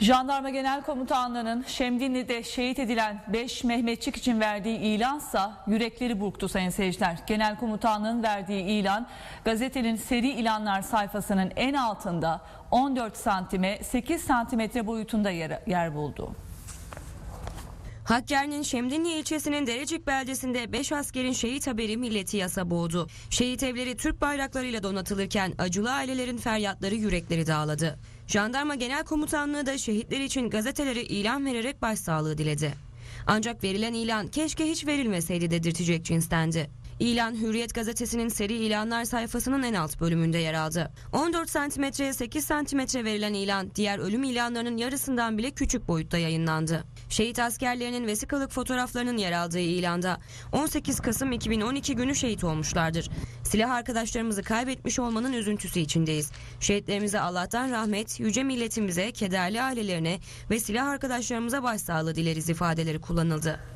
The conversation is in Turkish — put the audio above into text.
Jandarma Genel Komutanlığı'nın Şemdinli'de şehit edilen 5 Mehmetçik için verdiği ilansa yürekleri burktu sayın seyirciler. Genel Komutanlığı'nın verdiği ilan gazetenin seri ilanlar sayfasının en altında 14 santime 8 santimetre boyutunda yer, yer buldu. Hakkari'nin Şemdinli ilçesinin Derecik beldesinde 5 askerin şehit haberi milleti yasa boğdu. Şehit evleri Türk bayraklarıyla donatılırken acılı ailelerin feryatları yürekleri dağladı. Jandarma Genel Komutanlığı da şehitler için gazetelere ilan vererek başsağlığı diledi. Ancak verilen ilan keşke hiç verilmeseydi dedirtecek cinstendi. İlan Hürriyet gazetesinin seri ilanlar sayfasının en alt bölümünde yer aldı. 14 santimetreye 8 santimetre verilen ilan diğer ölüm ilanlarının yarısından bile küçük boyutta yayınlandı. Şehit askerlerinin vesikalık fotoğraflarının yer aldığı ilanda 18 Kasım 2012 günü şehit olmuşlardır. Silah arkadaşlarımızı kaybetmiş olmanın üzüntüsü içindeyiz. Şehitlerimize Allah'tan rahmet, yüce milletimize, kederli ailelerine ve silah arkadaşlarımıza başsağlığı dileriz ifadeleri kullanıldı.